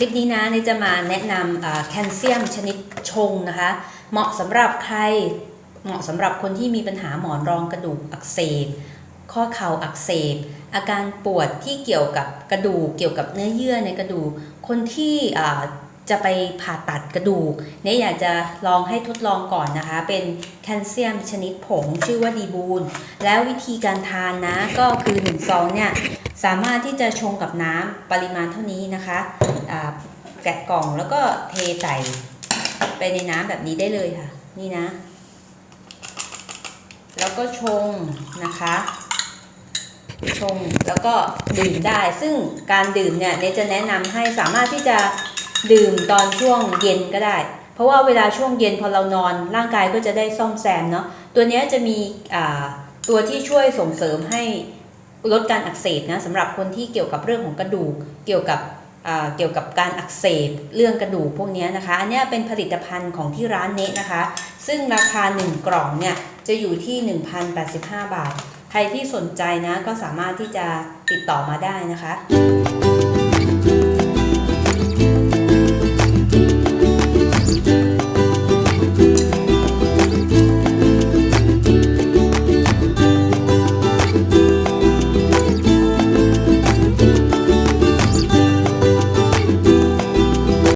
ลิปนี้นะเนยจะมาแนะนำแคลเซียมชนิดชงนะคะ เหมาะสำหรับใครเหมาะสำหรับคนที่มีปัญหาหมอนรองกระดูกอักเสบข้อเข่าอักเสบอาการปวดที่เกี่ยวกับกระดูกเกี่ยวกับเนื้อเยื่อในกระดูกคนที่จะไปผ่าตัดกระดูกเนี่ยอยากจะลองให้ทดลองก่อนนะคะ เป็นแคลเซียมชนิดผงชื่อว่าดีบูนแล้ววิธีการทานนะก็คือ1ซองเนี่ย สามารถที่จะชงกับน้ำปริมาณเท่านี้นะคะแกะกล่องแล้วก็เทใส่ไปในน้ำแบบนี้ได้เลยค่ะ นี่นะ แล้วก็ชงนะคะ ชงแล้วก็ดื่มได้ ซึ่งการดื่มเนี่ยเนจะแนะนำให้สามารถที่จะดื่มตอนช่วงเย็นก็ได้ เพราะว่าเวลาช่วงเย็นพอเรานอนร่างกายก็จะได้ซ่อมแซมเนาะตัวนี้จะมีตัวที่ช่วยส่งเสริมให้ ลดการอักเสบนะสำหรับคนที่เกี่ยวกับเรื่องของกระดูกเกี่ยวกับเกี่ยวกับการอักเสบเรื่องกระดูกพวกนี้นะคะ อันนี้เป็นผลิตภัณฑ์ของที่ร้านเนะนะคะ ซึ่งราคา 1 กล่องเนี่ยจะอยู่ที่ 1,085 บาท ใครที่สนใจนะก็สามารถที่จะติดต่อมาได้นะคะ